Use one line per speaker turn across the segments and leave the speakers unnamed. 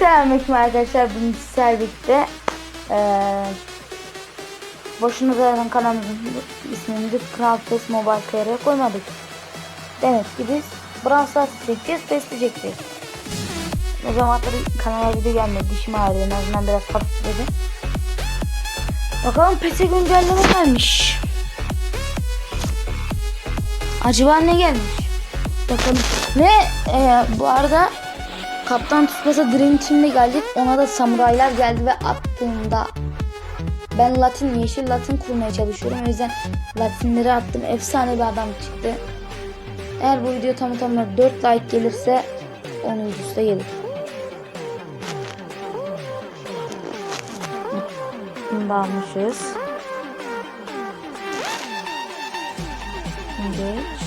Selamünaleyküm arkadaşlar. Bugün sizlerle birlikte eee boşuna zaten kanalımızın ismini de Craft Test Mobile TR'ye koymadık. Demek ki biz Brawl Stars çekeceğiz, besleyeceğiz. O zamanları kanala video gelmedi. Dişim ağrıyor. En azından biraz hafifledi. Bakalım PES'e güncelleme gelmiş. Acaba ne gelmiş? Bakalım. Ve eee, bu arada Kaptan Tsubasa Team'de geldik. Ona da samuraylar geldi ve attığımda ben Latin, yeşil Latin kurmaya çalışıyorum. O yüzden Latinleri attım. Efsane bir adam çıktı. Eğer bu video tam tamına 4 like gelirse 10. da gelir. Da almışız. Geç.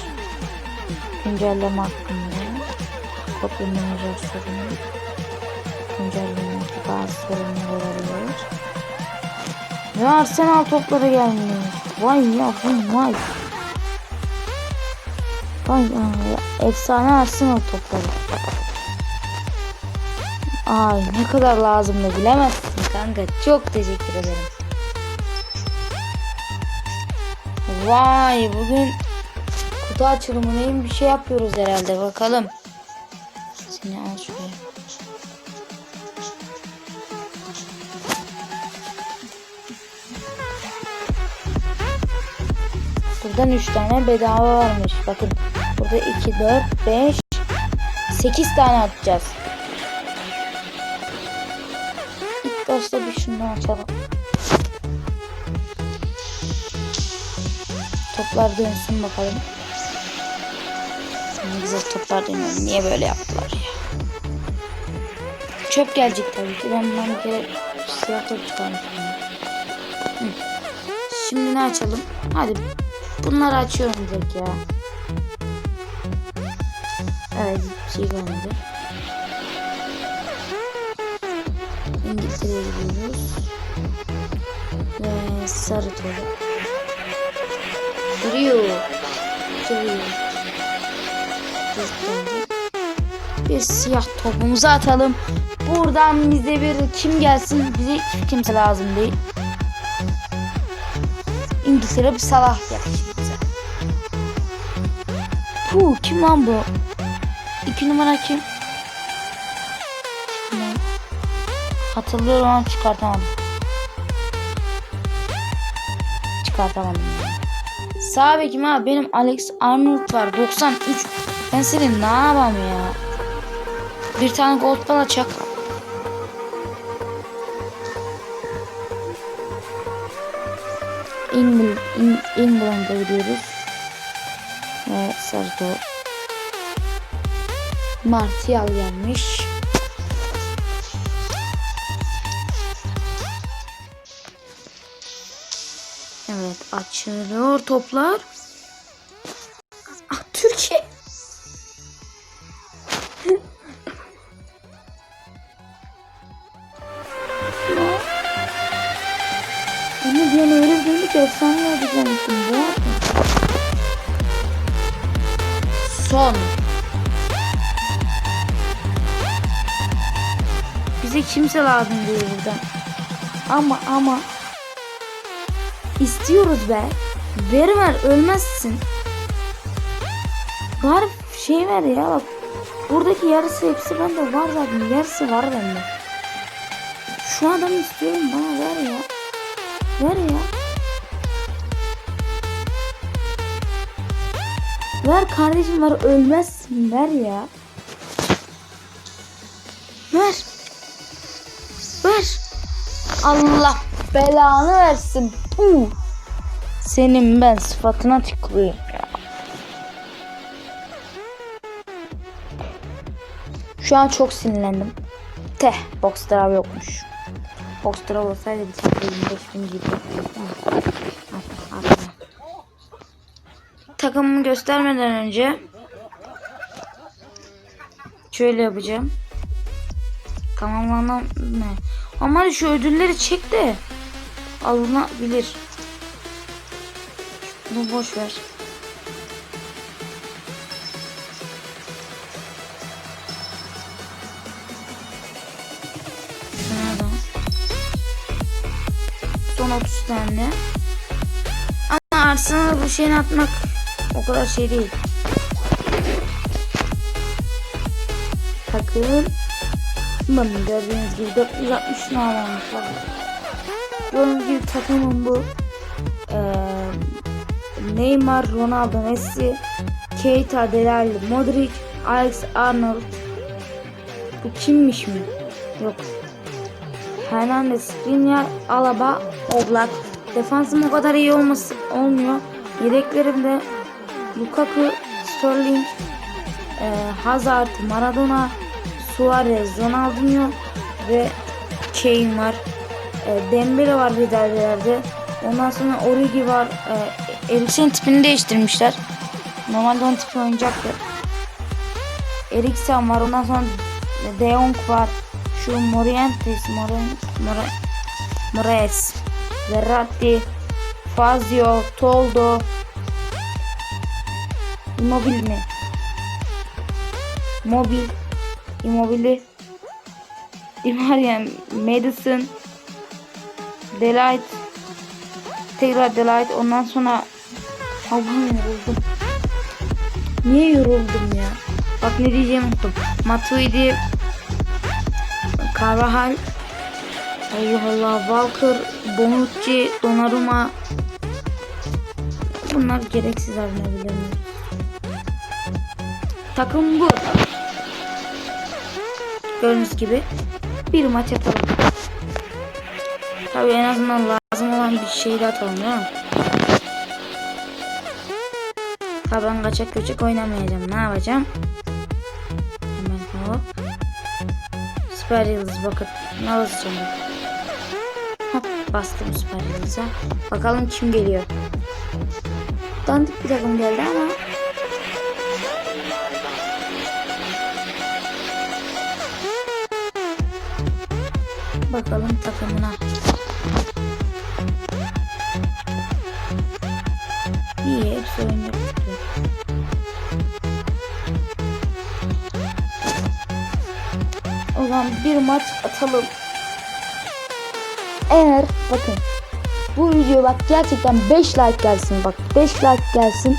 Güncelleme hakkında. Kopyalayacağız sorunu. Güncelleme bazı sorunlar olabilir. Ve Arsenal topları gelmiş. Vay ya vay. Vay ya, efsane Arsenal topları. Ay ne kadar lazım da bilemezsin kanka. Çok teşekkür ederim. Vay bugün kutu açılımı neyim bir şey yapıyoruz herhalde bakalım. Seni al şuraya. Buradan 3 tane bedava varmış. Bakın burada 2, 4, 5, 8 tane atacağız. İlk başta bir şundan açalım. Toplar dönsün bakalım. Ne güzel toplar dönüyor. Niye böyle yaptılar ya? Çöp gelecek tabii ki. Ben bundan bir kere siyah top çıkarmışım. Şimdi ne açalım? Hadi bunları açıyorum direkt ya. Evet bir şey gelmedi. İngiltere'ye gidiyoruz. Ve sarı topu. Duruyor. Duruyor. Bir siyah topumuzu atalım. Buradan bize bir kim gelsin? Bize kimse lazım değil. İngiltere bir Salah yakışır. Puh kim lan bu? İki numara kim? Hatırlıyorum ama çıkartamadım. Çıkartamadım. Sağ bekim abi benim Alex Arnold var 93. Ben senin ne yapayım ya? Bir tane gold. England, In, England'a gidiyoruz. Ve Sarto Martial gelmiş. Evet açılıyor toplar. Son. Bize kimse lazım değil burada. Ama ama istiyoruz be. Ver ver ölmezsin. Var şey ver ya bak. Buradaki yarısı hepsi bende var zaten. Yarısı var bende. Şu adamı istiyorum bana ver ya. Ver ya. Ver kardeşim var ölmezsin ver ya. Ver. Ver. Allah belanı versin. Puh. Senin ben sıfatına tıklıyorum ya. Şu an çok sinirlendim. Teh, box drive yokmuş. Box drive olsaydı bir tane 25 bin gibi takımımı göstermeden önce şöyle yapacağım. Tamamlanan ne? Ama şu ödülleri çek de alınabilir. Bunu boş ver. Nerede? Son 30 tane. Ama arsana bu şeyini atmak o kadar şey değil. Takım. Bakın gördüğünüz gibi 460 ne almış Gördüğünüz gibi takımım bu. Ee, Neymar, Ronaldo, Messi, Keita, Delali, Modric, Alex Arnold. Bu kimmiş mi? Yok. Hernandez, Skriniar, Alaba, Oblak. Defansım o kadar iyi olması olmuyor. Yedeklerimde Lukaku, Sterling, e, Hazard, Maradona, Suarez, Ronaldinho ve Kane var. E, Dembele var liderlerde. Ondan sonra Origi var. E, Eriksen tipini değiştirmişler. Normalde onun tipi oyuncaktı. Eriksen var. Ondan sonra De Jong var. Şu Morientes, Morientes, Moraes, Verratti, Fazio, Toldo, Immobile mi? Mobil, Immobile, Imarian, Madison, Delight, tekrar Delight, ondan sonra Allah'ım yoruldum. Niye yoruldum ya? Bak ne diyeceğimi unuttum. Matuidi, Carvajal, Allah Allah, Walker, Bonucci, Donnarumma. Bunlar gereksiz alınabilir mi? Takım bu. Gördüğünüz gibi bir maç atalım. Tabii en azından lazım olan bir şey de atalım değil? Tabii ben kaçak göçek oynamayacağım. Ne yapacağım? Hemen hop. Süper yıldız bakın. Ne basacağım bak. Hop bastım süper yıldıza. Bakalım kim geliyor. Dandik bir takım geldi ama Bakalım takımına. İyi hepsi oynuyor. O zaman bir maç atalım. Eğer bakın bu video bak gerçekten 5 like gelsin bak 5 like gelsin.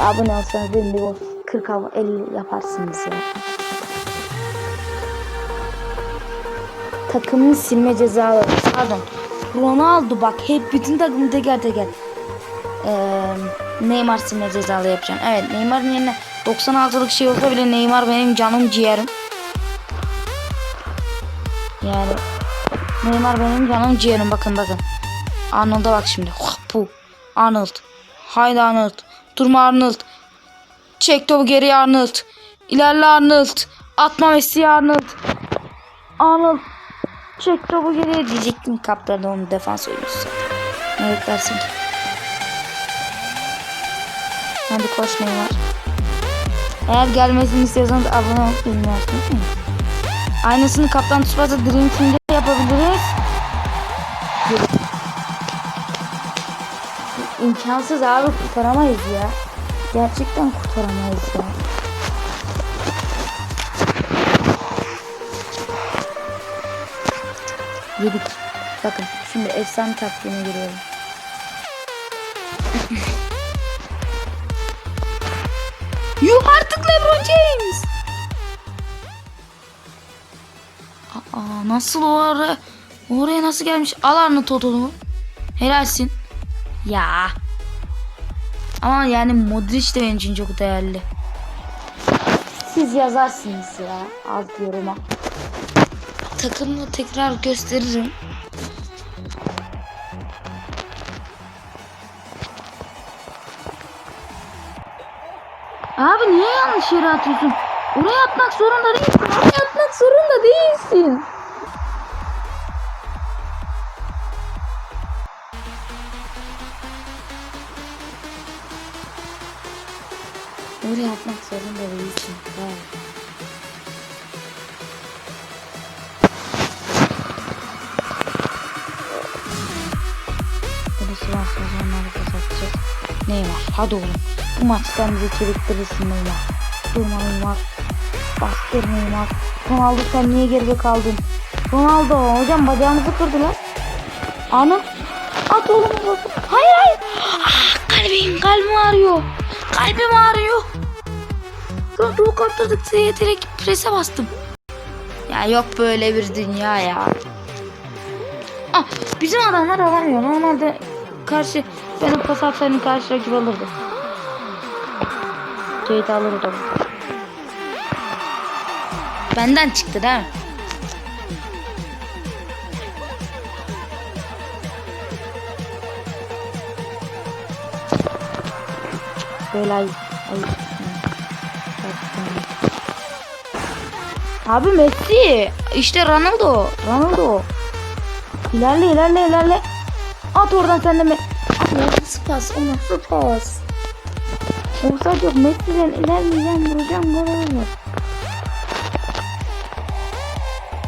Abone olsanız benim bir 40 50 yaparsınız ya. Takımını silme cezaları. Pardon. Ronaldo bak hep bütün takımı teker teker. Ee, Neymar silme cezalı yapacağım. Evet Neymar'ın yerine 96'lık şey olsa bile Neymar benim canım ciğerim. Yani Neymar benim canım ciğerim bakın bakın. Arnold'a bak şimdi. Bu. Arnold. Haydi Arnold. Durma Arnold. Çek topu geri Arnold. İlerle Arnold. Atma Messi Arnold. Arnold. Çek topu geriye diyecektim kaplarda onu defans oyuncusu. Ne beklersin ki? Hadi koş Neymar. Eğer gelmesini istiyorsanız abone olup bilmeyi unutmayın. Aynısını Kaptan Tsubasa Dream Team'de yapabiliriz. İmkansız abi kurtaramayız ya. Gerçekten kurtaramayız ya. Yedik. Bakın şimdi efsane taktiğine giriyorum. Yuh artık LeBron James. Aa, nasıl o ara oraya nasıl gelmiş? Al Arnold Totol'u. Helalsin. Ya. Ama yani Modric de benim için çok değerli. Siz yazarsınız ya alt yoruma takımını tekrar gösteririm. Abi niye yanlış yere atıyorsun? Oraya atmak zorunda değilsin. Oraya atmak zorunda değilsin. Oraya atmak zorunda değilsin. Evet. Neymar hadi oğlum. Bu maçtan bize çeviktirirsin Neymar. Durma Neymar. Bastır Neymar. Ronaldo sen niye geride kaldın? Ronaldo hocam bacağınızı kırdı lan. Ana. At oğlum. Hayır hayır. Ah, kalbim kalbim ağrıyor. Kalbim ağrıyor. Atladık diye direkt prese bastım. Ya yok böyle bir dünya ya. Ah, bizim adamlar alamıyor. Normalde karşı benim pas atsaydım karşı rakip alırdı. Kate alırdı. Benden çıktı değil mi? Böyle ay. ay. Abi Messi. İşte Ronaldo. Ronaldo. İlerle ilerle ilerle. At oradan sen de me O nasıl pas? O nasıl pas? Offside yok. Messi'den ilerleyeceğim. Vuracağım. Gol olur.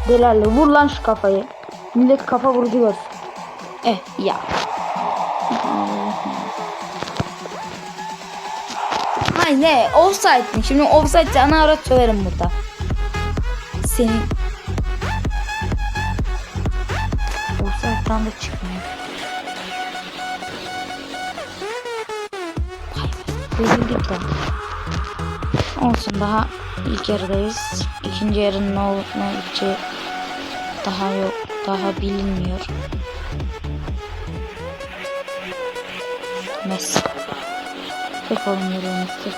Delerle vur lan şu kafayı. Millet kafa vurucu görsün. Eh ya. Hay ne? Offside mi? Şimdi offside ana ara söverim burada. Senin Offside'dan da çıkmıyor. Rezillik lan. Olsun daha ilk yarıdayız. İkinci yarının ne olup ne olacağı daha yok. Daha bilinmiyor. Messi. Tek olun yürüyor Messi.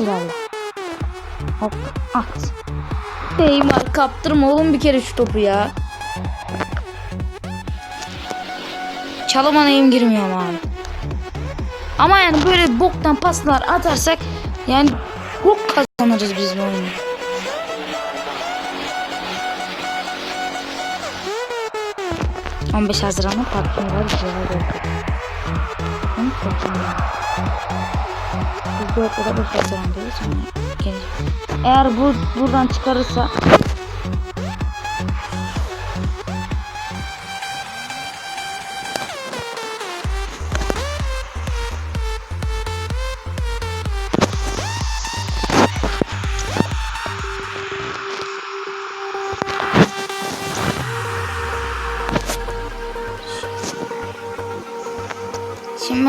İlerle. Hop at. Neymar kaptırma oğlum bir kere şu topu ya. Çalıma neyim girmiyor abi. Ama yani böyle boktan paslar atarsak yani bok kazanırız biz bu oyunu. On beş Haziran'da partnerler güzel oldu. Onu kaçırmıyor. Biz de ortada 5 Haziran'dayız. Yani gelir. Eğer bu buradan çıkarırsa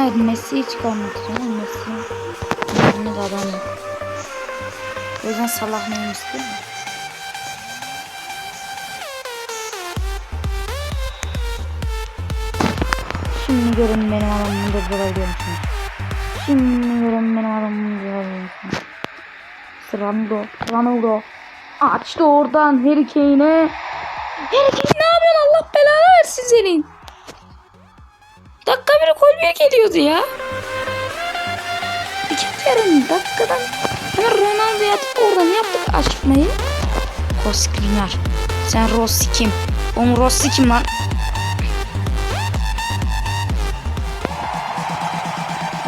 evet, Messi'yi çıkarmak istiyorum. Messi de adam yok. O yüzden Salah neyim istiyor mu? Şimdi görün benim adamımı durdurabiliyor musunuz? Şimdi görün benim adamımı durdurabiliyor musunuz? Ronaldo, Ronaldo. Açtı oradan Harry Kane'e. Harry Kane ne yapıyorsun Allah belanı versin senin. Dakika biri kolye geliyordu ya. İkinci yarım dakikadan hemen Ronaldo'ya atıp oradan yaptık açmayı. Koskrinar. Sen Rossi kim? Oğlum Rossi kim lan?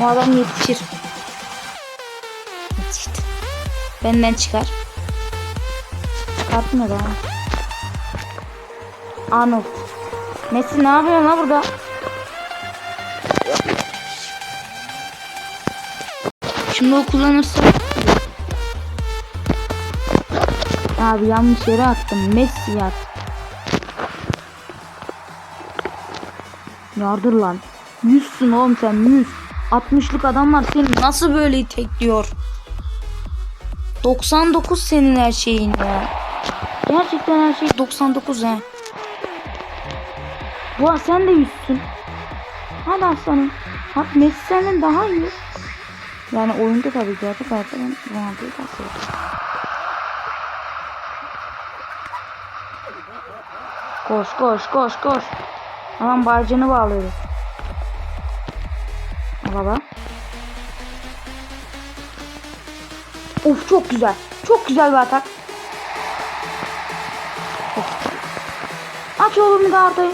O adam yetişir. Yetişti. Benden çıkar. Çıkartmadı ha. Arnold. Messi ne yapıyorsun la burada? Şimdi o kullanırsa Abi yanlış yere attım. Messi at. Yardır lan. Yüzsün oğlum sen yüz. 60'lık adamlar seni nasıl böyle tekliyor? 99 senin her şeyin ya. Gerçekten her şey 99 ha. Bu sen de yüzsün. Hadi aslanım. Bak Messi senden daha iyi. Yani oyunda tabii gerçek hayatta ben Ronaldo'yu takıyorum. Koş koş koş koş. Hemen bağcını bağlıyoruz. Al baba. Of çok güzel. Çok güzel bir atak. Of. Aç oğlum gardayı.